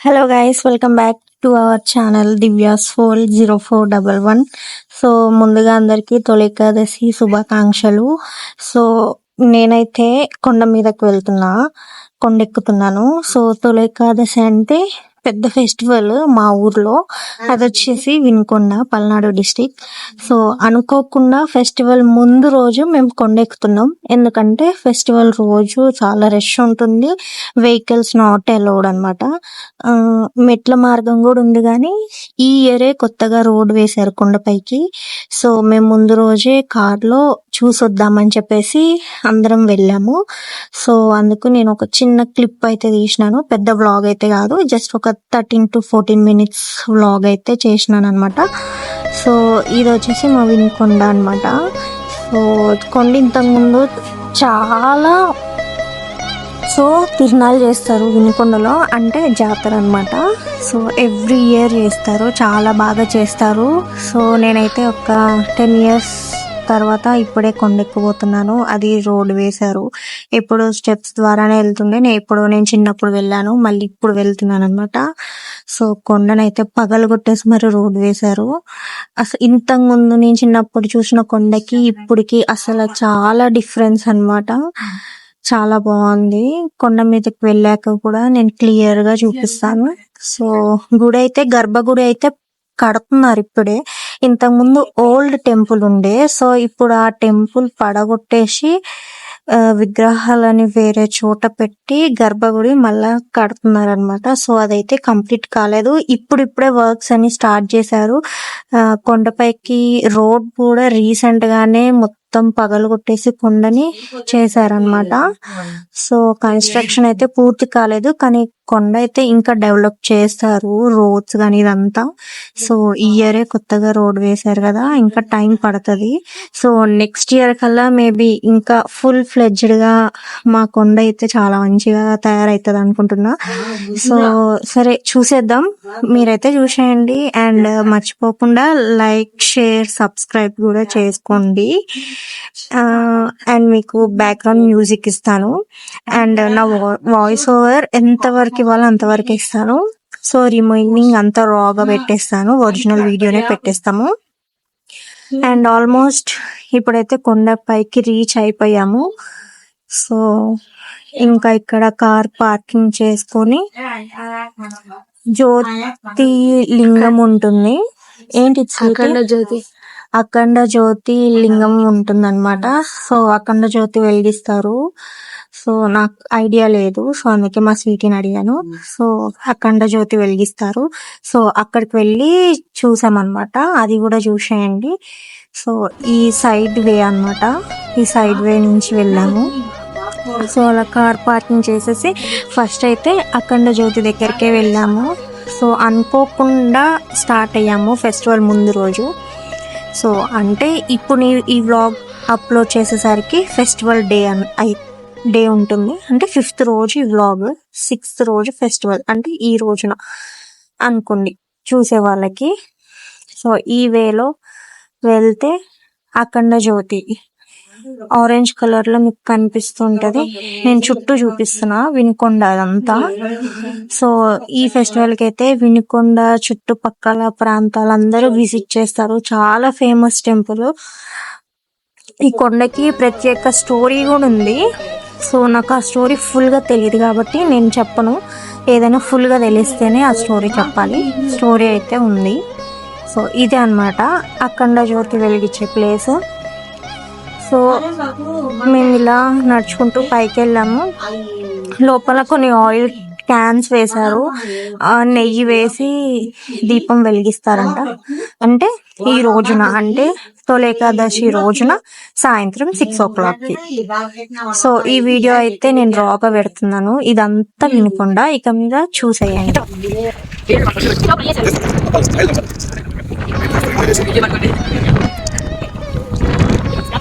Hello guys welcome back to our channel Divya's four zero four double one so ముందుగా అందరికీ తొలికాదశి శుభాకాంక్షలు. So నేనైతే కొండ మీదకు వెళ్తున్నా కొండ ఎక్కుతున్నాను సో తొలికాదశి అంటే పెద్ద ఫెస్టివల్ మా ఊర్లో. అది వచ్చేసి వినుకొండ పల్నాడు డిస్టిక్. సో అనుకోకుండా ఫెస్టివల్ ముందు రోజు మేము కొండ ఎక్కుతున్నాం ఎందుకంటే ఫెస్టివల్ రోజు చాలా రష్ ఉంటుంది. వెహికల్స్ నాట్ అలౌడ్ అనమాట మెట్ల మార్గం కూడా ఉంది కానీ ఈ ఇయరే కొత్తగా రోడ్ వేశారు కొండపైకి. సో మేము ముందు రోజే కార్లో చూసొద్దామని చెప్పేసి అందరం వెళ్ళాము. సో అందుకు నేను ఒక చిన్న క్లిప్ అయితే తీసినాను. పెద్ద వ్లాగ్ అయితే కాదు. జస్ట్ ఒక thirteen to fourteen minutes vlog అయితే చేసినాను అనమాట సో ఇది వచ్చేసి మా వినుకొండ అనమాట సో కొండ ఇంతకుముందు చాలా సో తిరునాళ్ళు చేస్తారు వినుకొండలో. అంటే జాతర అనమాట సో ఎవ్రీ ఇయర్ చేస్తారు. చాలా బాగా చేస్తారు. సో నేనైతే ఒక టెన్ ఇయర్స్ తర్వాత ఇప్పుడే కొండెక్కిపోతున్నాను. అది రోడ్ వేశారు. ఎప్పుడు స్టెప్స్ ద్వారానే వెళ్తుండే. నేను ఎప్పుడు నేను చిన్నప్పుడు వెళ్ళాను. మళ్ళీ ఇప్పుడు వెళ్తున్నాను అనమాట సో కొండనైతే పగలు కొట్టేసి మరి రోడ్ వేశారు. అసలు ఇంతకు ముందు నేను చిన్నప్పుడు చూసిన కొండకి ఇప్పటికి అసలు చాలా డిఫరెన్స్ అన్నమాట. చాలా బాగుంది. కొండ మీదకి వెళ్ళాక కూడా నేను క్లియర్గా చూపిస్తాను. సో గుడి అయితే గర్భగుడి అయితే కడుతున్నారు ఇప్పుడే. ఇంతకు ముందు ఓల్డ్ టెంపుల్ ఉండే. సో ఇప్పుడు ఆ టెంపుల్ పడగొట్టేసి విగ్రహాలని వేరే చోట పెట్టి గర్భగుడి మళ్ళా కడుతున్నారు అనమాట సో అదైతే కంప్లీట్ కాలేదు. ఇప్పుడు ఇప్పుడే వర్క్స్ అని స్టార్ట్ చేశారు. ఆ, కొండపైకి రోడ్ కూడా రీసెంట్ గానే మొత్తం పగలు కొట్టేసి కొండని చేశారనమాట సో కన్స్ట్రక్షన్ అయితే పూర్తి కాలేదు కానీ కొండ అయితే ఇంకా డెవలప్ చేస్తారు రోడ్స్ కానీ ఇదంతా. సో ఈ ఇయరే కొత్తగా రోడ్ వేశారు కదా ఇంకా టైం పడుతుంది. సో నెక్స్ట్ ఇయర్ కల్లా మేబీ ఇంకా ఫుల్ ఫ్లెడ్జ్డ్గా మా కొండ అయితే చాలా మంచిగా తయారవుతుంది అనుకుంటున్నా. సో సరే చూసేద్దాం. మీరైతే చూసేయండి. అండ్ మర్చిపోకుండా లైక్ షేర్ సబ్స్క్రైబ్ కూడా చేసుకోండి. అండ్ మీకు బ్యాక్గ్రౌండ్ మ్యూజిక్ ఇస్తాను. అండ్ నా వాయిస్ ఓవర్ ఎంత వరకు ఇవ్వాలో అంతవరకు ఇస్తాను. సో రిమైనింగ్ అంతా రాగా పెట్టేస్తాను. ఒరిజినల్ వీడియోనే పెట్టేస్తాము. అండ్ ఆల్మోస్ట్ ఇప్పుడైతే కొండ పైకి రీచ్ అయిపోయాము. సో ఇంకా ఇక్కడ కార్ పార్కింగ్ చేసుకొని జ్యోతి లింగం ఉంటుంది. ఏంటి అఖండ జ్యోతి. అఖండ జ్యోతి లింగం ఉంటుందన్నమాట. సో అఖండ జ్యోతి వెలిగిస్తారు. సో నాకు ఐడియా లేదు. సో అందుకే మా స్వీటీని అడిగాను. సో అఖండ జ్యోతి వెలిగిస్తారు. సో అక్కడికి వెళ్ళి చూసామన్నమాట. అది కూడా చూసేయండి. సో ఈ సైడ్ వే అన్నమాట. ఈ సైడ్ వే నుంచి వెళ్ళాము. సో అలా కార్ పార్కింగ్ చేసేసి ఫస్ట్ అయితే అఖండ జ్యోతి దగ్గరికే వెళ్ళాము. సో అనుకోకుండా స్టార్ట్ అయ్యాము ఫెస్టివల్ ముందు రోజు. సో అంటే ఇప్పుడు నేను ఈ వ్లాగ్ అప్లోడ్ చేసేసరికి ఫెస్టివల్ డే అన్ అయి- డే ఉంటుంది. అంటే ఫిఫ్త్ రోజు ఈ వ్లాగ్ సిక్స్త్ రోజు ఫెస్టివల్ అంటే ఈ రోజున అనుకోండి చూసే వాళ్ళకి. సో ఈ వేలో వెళ్తే అఖండ జ్యోతి ఆరెంజ్ కలర్లో మీకు కనిపిస్తుంటది. నేను చుట్టూ చూపిస్తున్నా వినుకొండ అదంతా. సో ఈ ఫెస్టివల్కి అయితే వినుకొండ చుట్టుపక్కల ప్రాంతాలందరూ విజిట్ చేస్తారు. చాలా ఫేమస్ టెంపుల్ ఈ కొండకి ప్రత్యేక స్టోరీ కూడా ఉంది. సో నాకు ఆ స్టోరీ ఫుల్గా తెలియదు కాబట్టి నేను చెప్పను. ఏదైనా ఫుల్గా తెలిస్తేనే ఆ స్టోరీ చెప్పాలి. స్టోరీ అయితే ఉంది. సో ఇదే అన్నమాట. అఖండ జ్యోతి వెలిగించే ప్లేస్ సో మేము ఇలా నడుచుకుంటూ పైకి వెళ్ళాము లోపల కొన్ని ఆయిల్ క్యాన్స్ వేశారు. నెయ్యి వేసి దీపం వెలిగిస్తారంట. అంటే ఈ రోజున అంటే తొలి రోజున సాయంత్రం సిక్స్ ఓ క్లాక్కి సో ఈ వీడియో అయితే నేను రాగా పెడుతున్నాను. ఇదంతా వినకుండా ఇక మీద చూసేయండి.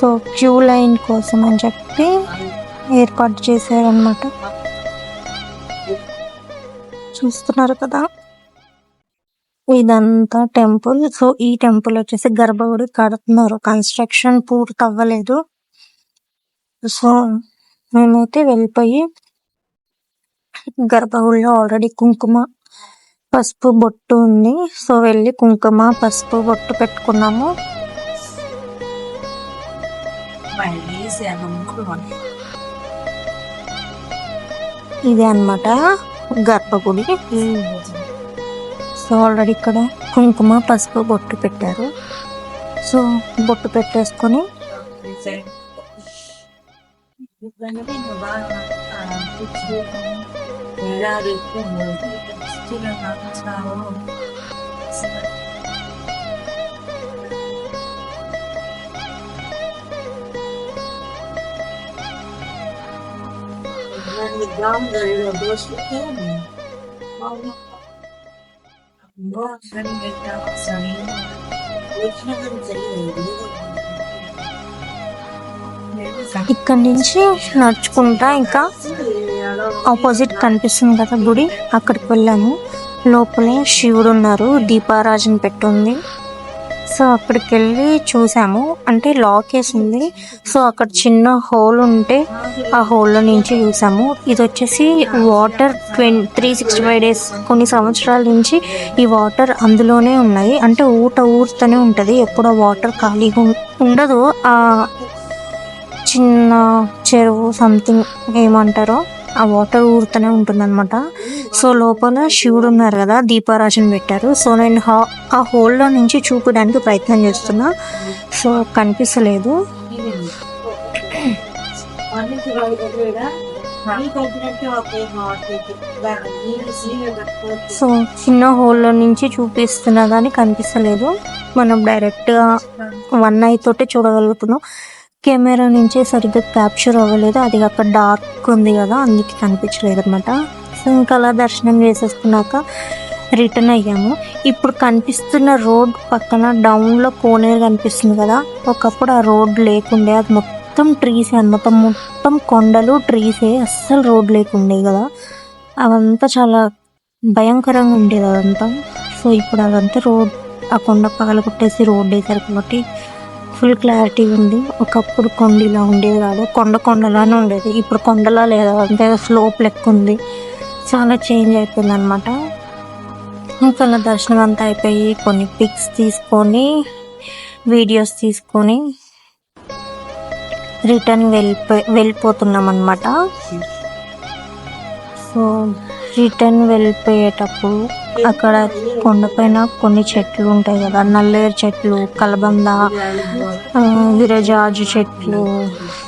సో క్యూ లైన్ కోసం అని చెప్పి ఏర్పాటు చేశారనమాట చూస్తున్నారు కదా? ఇదంతా టెంపుల్. సో ఈ టెంపుల్ వచ్చేసి గర్భగుడి కడుతున్నారు. కన్స్ట్రక్షన్ పూర్తి అవ్వలేదు. సో మేమైతే వెళ్ళిపోయి గర్భగుడిలో ఆల్రెడీ కుంకుమ పసుపు బొట్టు ఉంది. సో వెళ్ళి కుంకుమ పసుపు బొట్టు పెట్టుకున్నాము. ఇది అన్నమాట గర్భగుడి. సో ఆల్రెడీ ఇక్కడ కుంకుమ పసుపు బొట్టు పెట్టారు. సో బొట్టు పెట్టేసుకొని ఇక్కడ నుంచి నడుచుకుంటా ఇంకా ఆపోజిట్ కనిపిస్తుంది కదా గుడి. అక్కడికి వెళ్ళాము. లోపలే శివుడు ఉన్నారు దీపారాజన పెట్టుంది. సో అక్కడికి వెళ్ళి చూసాము. అంటే లాక్ వేసింది సో అక్కడ చిన్న హోల్ ఉంటే ఆ హోల్లో నుంచి చూసాము. ఇది వచ్చేసి water twenty three sixty five days కొన్ని సంవత్సరాల నుంచి ఈ వాటర్ అందులోనే ఉన్నాయి. అంటే ఊట ఊరుతూనే ఉంటుంది. ఎప్పుడు ఆ వాటర్ ఖాళీగా ఉండదు. ఆ చిన్న చెరువు సంథింగ్ ఏమంటారో ఆ వాటర్ ఊరుతూనే ఉంటుందన్నమాట. సో లోపల శివుడు ఉన్నారు కదా దీపారాజన పెట్టారు. సో నేను హా- ఆ హోల్లో నుంచి చూపడానికి ప్రయత్నం చేస్తున్నా. సో కనిపిస్తలేదు. సో చిన్న హోల్లో నుంచి చూపిస్తున్నా కానీ కనిపిస్తలేదు. మనం డైరెక్ట్గా వన్ ఐ తోటే చూడగలుగుతున్నాం. కెమెరా నుంచి సరిగ్గా క్యాప్చర్ అవ్వలేదు. అది అక్కడ డార్క్ ఉంది కదా అందుకే కనిపించలేదు అనమాట సో ఇంకా అలా దర్శనం చేసేసుకున్నాక రిటర్న్ అయ్యాము. ఇప్పుడు కనిపిస్తున్న రోడ్ పక్కన డౌన్లో కోనేరు కనిపిస్తుంది కదా ఒకప్పుడు ఆ రోడ్ లేకుండే అది మొత్తం ట్రీసే అనమాట మొత్తం కొండలు ట్రీసే అస్సలు రోడ్ లేకుండే కదా. అవంతా చాలా భయంకరంగా ఉండేది అదంతా. సో ఇప్పుడు అదంతా రోడ్ ఆ కొండ పగలగొట్టేసి రోడ్ వేసారు కాబట్టి ఫుల్ క్లారిటీ ఉంది. ఒకప్పుడు కొండ ఇలా ఉండేది కాదు. కొండ కొండలానే ఉండేది. ఇప్పుడు కొండలా లేదు? అంటే స్లోప్ లెక్క ఉంది. చాలా చేంజ్ అయిపోయింది అనమాట ఇంకా దర్శనం అంతా అయిపోయి కొన్ని పిక్స్ తీసుకొని వీడియోస్ తీసుకొని రిటర్న్ వెళ్ళిపో వెళ్ళిపోతున్నాం అనమాట సో రిటర్న్ వెళ్ళిపోయేటప్పుడు అక్కడ కొండపైన కొన్ని చెట్లు ఉంటాయి కదా. నల్లేరు చెట్లు కలబంద విరజాజు చెట్లు.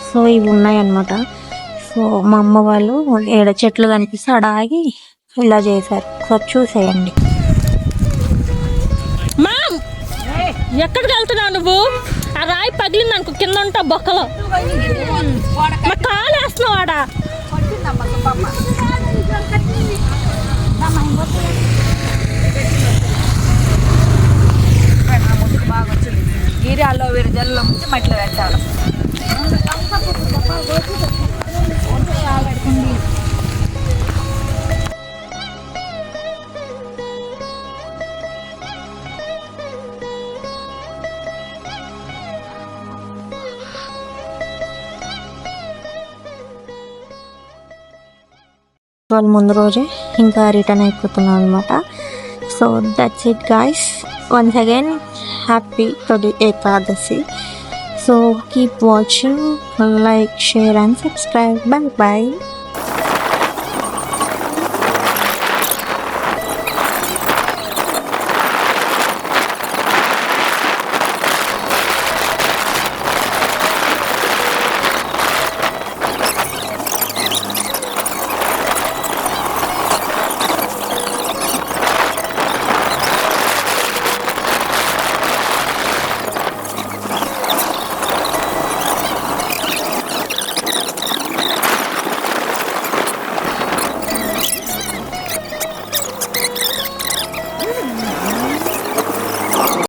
సో ఇవి ఉన్నాయి అన్నమాట సో మా అమ్మ వాళ్ళు ఏడ చెట్లు కనిపిస్తే ఆడ ఆగి ఇలా చేశారు. సో చూసేయండి. ఎక్కడికి వెళ్తున్నావు నువ్వు? ఆ రాయి పగిలింది అనుకో కింద ఉంటా బొక్కలో. మా కాలు వేస్తున్నావు ఆడ గింజల్లో వేరు ముంచి మట్టిలో పెట్టాలి వాళ్ళు ముందు రోజే ఇంకా రిటర్న్ అయిపోతున్నాం అనమాట so that's it guys once again happy Tholi Ekadashi so keep watching like share and subscribe bye bye